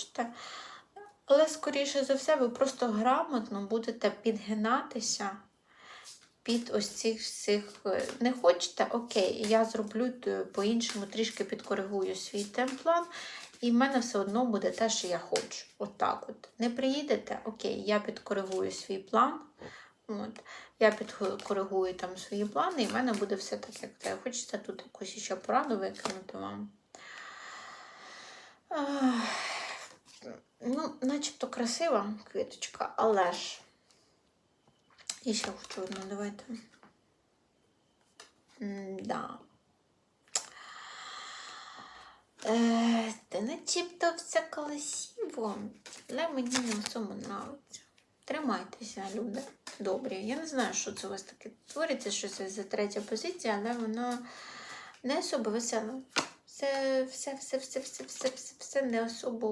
хочете. Але, скоріше за все, ви просто грамотно будете підгинатися під ось цих всіх. е, Не хочете? Окей, я зроблю по-іншому, трішки підкоригую свій темплан, і в мене все одно буде те, що я хочу. Отак от. Не приїдете? Окей, я підкоригую свій план. От. Я підкоригую там свої плани, і в мене буде все так, як треба. Хочете тут якусь ще пораду викинути вам? Ну, начебто красива квіточка, але ж. І ще хочу одну, давайте. Да. Е, начебто все красиво, але мені не особо нравиться. Тримайтеся, люди. Добрі. Я не знаю, що це у вас таке твориться, що це за третя позиція, але вона не особо весела. Все, все, все, все, все, все, все, все не особо